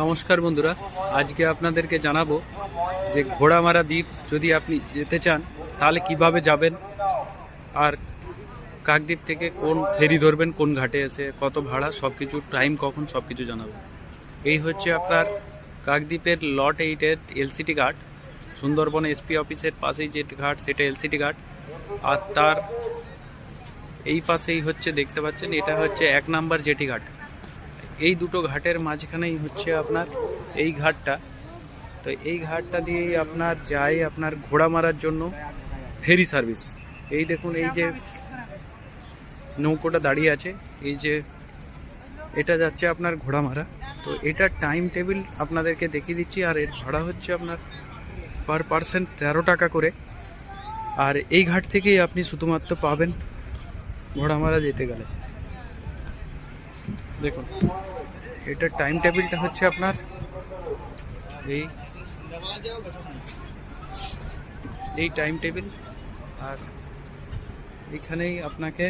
নমস্কার বন্ধুরা, আজকে আপনাদেরকে জানাব যে ঘোড়ামারা দ্বীপ যদি আপনি যেতে চান, তাহলে কীভাবে যাবেন আর কাকদ্বীপ থেকে কোন ফেরি ধরবেন, কোন ঘাটে এসে কত ভাড়া সব কিছু টাইম কখন সব কিছু জানাব। এই হচ্ছে আপনার কাকদ্বীপের লট এইটের এলসিটি ঘাট, সুন্দরবন এসপি অফিসের পাশেই যে ঘাট, সেটা এলসিটি ঘাট। আর তার এই পাশেই হচ্ছে, দেখতে পাচ্ছেন, এটা হচ্ছে এক নাম্বার জেটি ঘাট। এই দুটো ঘাটের মাঝখানেই হচ্ছে আপনার এই ঘাটটা। তো এই ঘাটটা দিয়েই আপনার যায় আপনার ঘোড়া মারার জন্য ফেরি সার্ভিস। এই দেখুন, এই যে নৌকোটা দাঁড়িয়ে আছে, এই যে এটা যাচ্ছে আপনার ঘোড়া মারা। তো এটার টাইম টেবিল আপনাদেরকে দেখিয়ে দিচ্ছি, আর এর ভাড়া হচ্ছে আপনার পার পার্সেন্ট তেরো টাকা করে। আর এই ঘাট থেকেই আপনি শুধুমাত্র পাবেন ঘোড়া মারা যেতে গেলে। দেখুন এটার টাইম টেবিলটা হচ্ছে আপনার, এই এই টাইম টেবিল আর এখানেই আপনাকে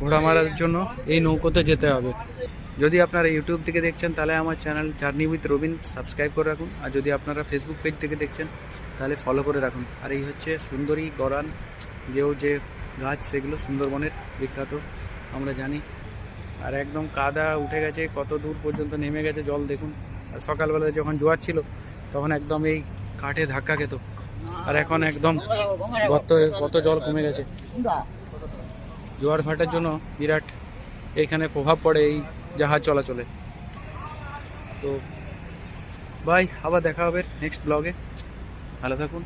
ঘোড়া মারার জন্য এই নৌকোতে যেতে হবে। যদি আপনারা ইউটিউব থেকে দেখছেন, তাহলে আমার channel journey with Robin subscribe করে রাখুন, আর যদি আপনারা ফেসবুক পেজ থেকে দেখছেন, তাহলে ফলো করে রাখুন। আর এই হচ্ছে সুন্দরী গরান যেও যে গাছ, সেগুলো সুন্দরবনের বিখ্যাত, আমরা জানি। আর একদম কাদা উঠে গেছে, কত দূর পর্যন্ত নেমে গেছে জল দেখুন। আর সকালবেলা যখন জোয়ার ছিল, তখন একদম এই কাঠে ধাক্কা খেত। আর এখন একদম কত কত জল কমে গেছে। জোয়ার ভাটার জন্য বিরাট এখানে প্রভাব পড়ে এই জাহাজ চলাচলে। তো বাই আবার দেখা হবে নেক্সট ব্লগে ভালো থাকুন।